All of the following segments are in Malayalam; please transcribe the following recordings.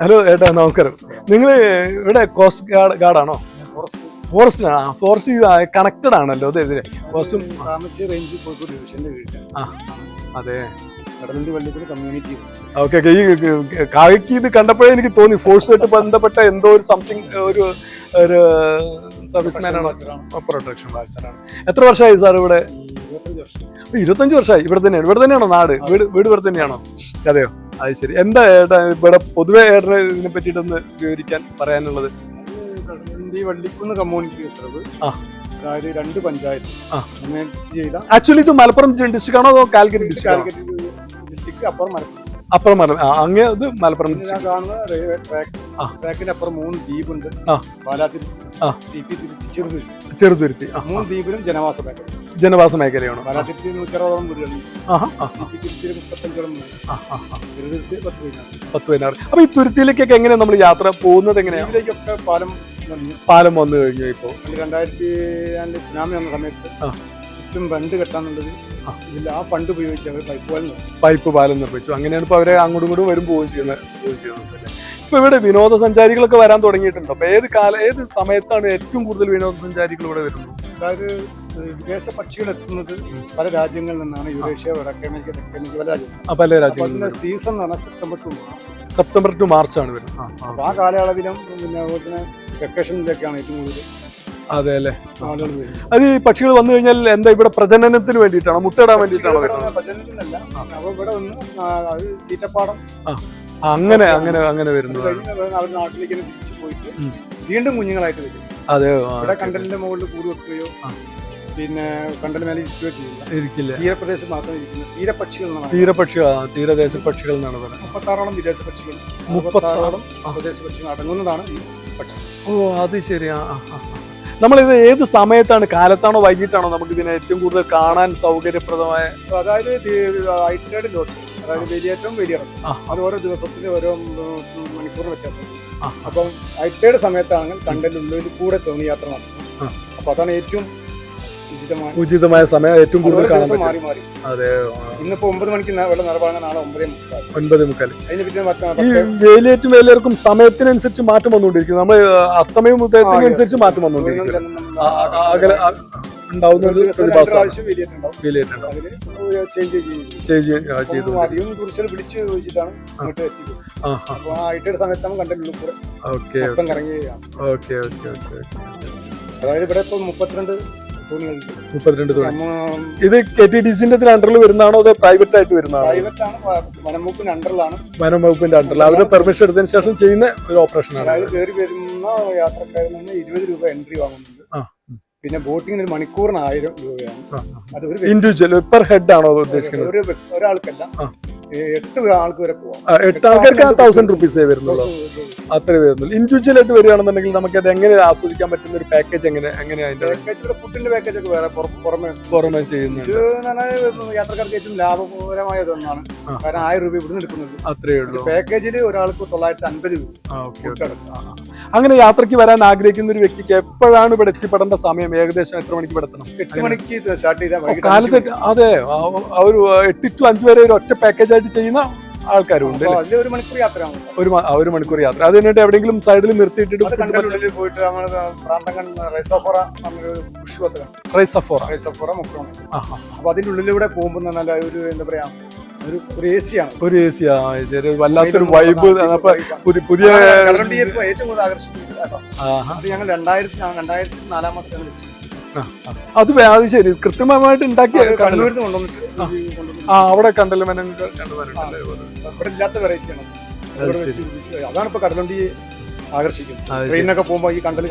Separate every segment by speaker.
Speaker 1: ഹലോ ഏട്ടാ നമസ്കാരം. നിങ്ങൾ ഇവിടെ കോസ്റ്റ് ഗാർഡ് ഗാർഡാണോ ഫോറസ്റ്റ് ആണ് ഫോറസ്റ്റ് കണക്റ്റഡ് ആണല്ലോ അതെ അതെ. കോസ്റ്റും
Speaker 2: റേഞ്ച് കോഴിക്കോട് ഡിവിഷന്റെ കീഴിലാണ്.
Speaker 1: ആ അതെ.
Speaker 2: വള്ളിക്കുടി കമ്മ്യൂണിറ്റി
Speaker 1: ഓക്കെ ഈ കായ്ക്ക് ഇത് കണ്ടപ്പോഴേ എനിക്ക് തോന്നി ഫോഴ്സുമായിട്ട് ബന്ധപ്പെട്ട എന്തോ ഒരു സംതിങ് ഒരു ഒരു സർവീസ് മാൻ ആണോ. പ്രൊട്ടക്ഷൻ വാച്ചറാണ് എത്ര വർഷമായി സാർ ഇവിടെ?
Speaker 2: ഇരുപത്തഞ്ച്
Speaker 1: വർഷമായി ഇവിടെ തന്നെയാണ് ഇവിടെ തന്നെയാണോ നാട്? വീട് വീട് ഇവിടെ തന്നെയാണോ? അതെയോ? അത് ശരി. എന്താ ഏട്ടാ ഇവിടെ പൊതുവെ ഏട്ടന് ഇതിനെ പറ്റിയിട്ടൊന്ന് വിവരിക്കാൻ പറയാനുള്ളത്?
Speaker 2: കടലുണ്ടി വള്ളിക്കുന്ന് കമ്മ്യൂണിറ്റി റിസർവ്
Speaker 1: ആ.
Speaker 2: അതായത് രണ്ട് പഞ്ചായത്ത്. ചെയ്ത
Speaker 1: ആക്ച്വലി ഇത് മലപ്പുറം ഡിസ്ട്രിക്ട് ആണോ അതോ കാലിക്കറ്റ് ഡിസ്ട്രിക്ട്
Speaker 2: ഡിസ്ട്രിക്ട് അപ്പുറം മലപ്പുറം
Speaker 1: അപ്പുറം മലപ്പുറം. അങ്ങേ ഇത് മലപ്പുറം.
Speaker 2: ട്രാക്കിന്റെ അപ്പുറം മൂന്ന് ദ്വീപുണ്ട്. പാലാത്തിൽ ചെറുതുരുത്തി. മൂന്ന് ദ്വീപിലും ജനവാസ മേഖല
Speaker 1: ജനവാസ മേഖലയാണ്.
Speaker 2: പത്ത്
Speaker 1: പതിനാറ് അപ്പൊ ഈ തുരുത്തിയിലേക്കൊക്കെ എങ്ങനെയാ നമ്മൾ യാത്ര പോകുന്നത് എങ്ങനെയാ?
Speaker 2: ഇതിലേക്കൊക്കെ പാലം വന്നു.
Speaker 1: പാലം വന്നു കഴിഞ്ഞു ഇപ്പോ.
Speaker 2: രണ്ടായിരത്തി രണ്ടിൽ സുനാമി വന്ന സമയത്ത്. ചുറ്റും ബണ്ട് കെട്ടാന്നുള്ളത്
Speaker 1: ആ.
Speaker 2: ഇതിൽ ആ ഫണ്ട് ഉപയോഗിച്ച് അവർ പൈപ്പ് പാലം
Speaker 1: പൈപ്പ് പാലം നിർമ്മിച്ചു. അങ്ങനെയാണ് ഇപ്പൊ അവരെ അങ്ങോട്ടും ഇങ്ങോട്ടും വരും പോവുകയും ചെയ്യുന്നത് പോവുകയും ചെയ്യുന്നത്? ഇപ്പൊ ഇവിടെ വിനോദസഞ്ചാരികളൊക്കെ വരാൻ തുടങ്ങിയിട്ടുണ്ട്. അപ്പൊ ഏത് കാല ഏത് സമയത്താണ് ഏറ്റവും കൂടുതൽ വിനോദസഞ്ചാരികൾ ഇവിടെ വരുന്നത്?
Speaker 2: അതായത് വിദേശ പക്ഷികൾ എത്തുന്നത് പല രാജ്യങ്ങളിൽ നിന്നാണ്. യൂറേഷ്യ വടക്കേ അമേരിക്ക തെക്കേ അമേരിക്ക പല രാജ്യങ്ങൾ
Speaker 1: പല രാജ്യങ്ങളിൽ
Speaker 2: സീസൺ ആണ് പറഞ്ഞാൽ September to
Speaker 1: September to March ആണ് വരുന്നത്. ആ, ആ.
Speaker 2: കാലയളവിലും പിന്നെ അതുപോലെ തന്നെ വെക്കേഷനിലൊക്കെയാണ് ഏറ്റവും കൂടുതൽ
Speaker 1: അതെ അല്ലേ? അത് ഈ പക്ഷികൾ വന്നു കഴിഞ്ഞാൽ എന്താ ഇവിടെ പ്രജനനത്തിന് വേണ്ടിയിട്ടാണോ? മുട്ടയിടാൻ വേണ്ടിയിട്ടാണോ അങ്ങനെ അങ്ങനെ അങ്ങനെ വരുന്നത്.
Speaker 2: കഴിഞ്ഞ് അവർ നാട്ടിലേക്ക് തിരിച്ചു പോയിട്ട് വീണ്ടും കുഞ്ഞുങ്ങളായിട്ട് വരും.
Speaker 1: അതെ
Speaker 2: കണ്ടലിന്റെ മുകളിൽ കൂടി വെക്കുകയോ. പിന്നെ കണ്ടൽ മേലെ ഇരിക്കുകയോ ചെയ്യില്ല.
Speaker 1: ഇരിക്കില്ല.
Speaker 2: തീരപ്രദേശത്ത് മാത്രം ഇരിക്കുന്ന. തീരപക്ഷികൾ എന്നാണ്
Speaker 1: തീരപക്ഷി ആ, തീരദേശ പക്ഷികൾ എന്നാണ് പറയുന്നത്.
Speaker 2: മുപ്പത്താറോളം വിദേശ പക്ഷികൾ
Speaker 1: മുപ്പത്താറ്
Speaker 2: മുപ്പത്താറോളം സ്വദേശ പക്ഷികൾ അടങ്ങുന്നതാണ് ഈ പക്ഷി.
Speaker 1: ഓ അത് ശരിയാ. നമ്മളിത് ഏത് സമയത്താണ് കാലത്താണോ വൈകിട്ടാണോ നമുക്ക് ഇതിനെ ഏറ്റവും കൂടുതൽ കാണാൻ സൗകര്യപ്രദമായ?
Speaker 2: അതായത് ഐറ്റിലേഡ് ലോട്ട് അതായത് വേലിയേറ്റവും വേലിയിറക്കും. അത് ഓരോ ദിവസത്തിന് ഓരോ മണിക്കൂർ വ്യത്യാസം. അപ്പം ഐറ്റേഡ് സമയത്താണെങ്കിൽ കണ്ടലിനുള്ളിൽ കൂടെ തോന്നി യാത്ര നടത്തും. അപ്പൊ അതാണ് ഏറ്റവും ഉചിതമായ
Speaker 1: സമയം ഏറ്റവും കൂടുതൽ കാണാൻ പറ്റും. അതെ
Speaker 2: ഇന്നിപ്പോ ഒമ്പത് മണിക്ക് ന- വെള്ളം നിറവാങ്ങാൻ നാളെ ഒമ്പതേ മുക്കാൽ.
Speaker 1: ഒൻപത് മുക്കാൽ. ഈ വേലിയേറ്റും വേലിയേർക്കും സമയത്തിനനുസരിച്ച് മാറ്റം വന്നുകൊണ്ടിരിക്കുന്നു. നമ്മൾ അസ്തമയം ഉദയത്തിനനുസരിച്ച് മാറ്റം വന്നുകൊണ്ടിരിക്കുന്നു. അകലെ ആ, ഉണ്ടാവുന്ന ഒരു
Speaker 2: രണ്ട്
Speaker 1: പ്രതിഭാസമാണ്
Speaker 2: പ്രാവശ്യം വേലിയേറ്റുണ്ടാവും
Speaker 1: വേലിയേറ്റ് ഉണ്ടാവും
Speaker 2: അതിന് ചേഞ്ച്
Speaker 1: ആ, ചെയ്തു
Speaker 2: അപ്പം അധികം ടൂറിസ്റ്റുകൾ വിളിച്ച് ചോദിച്ചിട്ടാണ് ഇങ്ങോട്ട് എത്തിക്കുന്നത്
Speaker 1: ആ
Speaker 2: അപ്പൊ ആ സമയത്താണ് കണ്ടലുള്ളിൽ കൂടെ
Speaker 1: ഓക്കെ
Speaker 2: മൊത്തം കറങ്ങുകയാണ്.
Speaker 1: Okay okay okay.
Speaker 2: അതായത് ഇവിടെ ഇപ്പൊ മുപ്പത്തിരണ്ട്
Speaker 1: മുപ്പത്തിരണ്ട് തോന്നി ഇത് കെ ടി ഡി സിന്റെ അണ്ടറിൽ വരുന്നതാണോ അതോ പ്രൈവറ്റ് ആയിട്ട് വരുന്നതാണോ?
Speaker 2: വനംവകുപ്പിന്റെ അണ്ടറിലാണ്
Speaker 1: വനം അണ്ടറിൽ അവരുടെ പെർമിഷൻ എടുത്തതിന് ശേഷം ചെയ്യുന്ന ഒരു ഓപ്പറേഷൻ ആണ്.
Speaker 2: അതായത് കയറി വരുന്ന യാത്രക്കാരിൽ നിന്ന് ഇരുപത് രൂപ എൻട്രി വാങ്ങുന്നുണ്ട്. പിന്നെ ബോട്ടിങ്ങിന് ഒരു മണിക്കൂറിന് ആയിരം രൂപയാണ്. അത് ഒരു
Speaker 1: ഇൻഡിവിജ്വൽ പെർ ഹെഡ് ആണോ ഉദ്ദേശിക്കുന്നത്?
Speaker 2: ഒരു ഒരാൾക്കല്ല. എട്ട് ആൾക്ക് വരെ പോവാം.
Speaker 1: എട്ട് ആൾക്കാർക്ക് തൗസൻഡ് റുപ്പീസേ വരുന്നുള്ളൂ. അത്രേ വരുന്നുള്ളൂ. ഇൻഡിവിജ്വൽ ആയിട്ട് വരികയാണെന്നുണ്ടെങ്കിൽ നമുക്ക് അത് എങ്ങനെ ആസ്വദിക്കാൻ പറ്റുന്ന ഒരു പാക്കേജ് എങ്ങനെ അതിന്റെ
Speaker 2: പാക്കേജ് ഫുഡിന്റെ പാക്കേജ് ഒക്കെ വേറെ പുറ- പുറമെ
Speaker 1: പുറമെ
Speaker 2: ചെയ്യുന്നത് യാത്രക്കാർക്ക് ഏറ്റവും ലാഭകരമായ ഒന്നാണ് കാരണം ആയിരം രൂപ ഇവിടുന്ന് എടുക്കുന്നത്
Speaker 1: അത്രേ ഉള്ളൂ.
Speaker 2: പാക്കേജിൽ ഒരാൾക്ക് തൊള്ളായിരത്തി അൻപത് രൂപ.
Speaker 1: അങ്ങനെ യാത്രയ്ക്ക് വരാൻ ആഗ്രഹിക്കുന്ന ഒരു വ്യക്തിക്ക് എപ്പോഴാണ് ഇവിടെ എത്തിപ്പെടേണ്ട സമയം? ഏകദേശം എത്ര മണിക്ക് ഇവിടെ എത്തണം?
Speaker 2: എട്ട് മണിക്ക് സ്റ്റാർട്ട് ചെയ്താൽ
Speaker 1: കാലത്ത് അതെ ഒരു എട്ട് ടു അഞ്ച് വരെ ഒരു ഒറ്റ പാക്കേജ് ആയിട്ട് ചെയ്യുന്ന ആൾക്കാരും ഉണ്ട്
Speaker 2: ഒരു മണിക്കൂർ
Speaker 1: ഒരു മണിക്കൂർ യാത്ര. അത് കഴിഞ്ഞിട്ട് എവിടെയെങ്കിലും സൈഡിൽ നിർത്തിയിട്ടിട്ട്
Speaker 2: പോയിട്ട് നമ്മൾ റൈസഫോറ റൈസോഫോറ. അപ്പൊ അതിന്റെ ഉള്ളിലൂടെ പോകുമ്പോൾ നല്ല ഒരു എന്താ പറയാ ഒരു ഒരു എ സി ആണ്
Speaker 1: ഒരു എ സി ആ ശരി വല്ലാത്തൊരു വൈബ് പുതിയ പുതിയ
Speaker 2: ഏറ്റവും കൂടുതൽ ആകർഷിക്കുന്നത് ഞങ്ങൾ രണ്ടായിരത്തി രണ്ടായിരത്തി നാലാം മാസം
Speaker 1: ആ. അത് അത് ശരി. കൃത്രിമമായിട്ട് ഉണ്ടാക്കിയ ആ അവിടെ കണ്ടൽ മനം
Speaker 2: അതാണ് ഇപ്പൊ കടലുണ്ടി ആകർഷിക്കുന്നത്. ട്രെയിനൊക്കെ പോകുമ്പോ ഈ കണ്ടൽ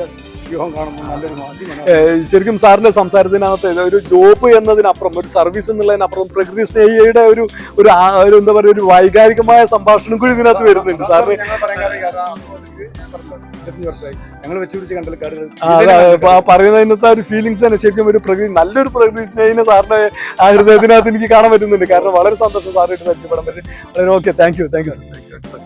Speaker 2: വ്യൂഹം കാണുമ്പോൾ നല്ലൊരു മാറ്റം
Speaker 1: ശരിക്കും സാറിന്റെ സംസാരത്തിനകത്ത് ഒരു ജോബ് എന്നതിനപ്പുറം ഒരു സർവീസ് എന്നുള്ളതിനപ്പുറം പ്രകൃതി സ്നേഹിയുടെ ഒരു ഒരു എന്താ പറയുക ഒരു വൈകാരികമായ സംഭാഷണം കൂടി ഇതിനകത്ത് വരുന്നുണ്ട് സാറിന്
Speaker 2: ഞങ്ങൾ കണ്ടൽക്കാരുകൾ
Speaker 1: പറയുന്നതിനകത്ത് ഒരു ഫീലിങ്സ് തന്നെ ശരിക്കും ഒരു പ്രകൃതി നല്ലൊരു പ്രകൃതി സ്നേഹിനെ സാറിന്റെ ആ ഹൃദയത്തിനകത്ത് എനിക്ക് കാണാൻ പറ്റുന്നുണ്ട്. കാരണം വളരെ സന്തോഷം സാറിന് പരിചയപ്പെടാൻ പറ്റും വളരെ okay thank you thank you sir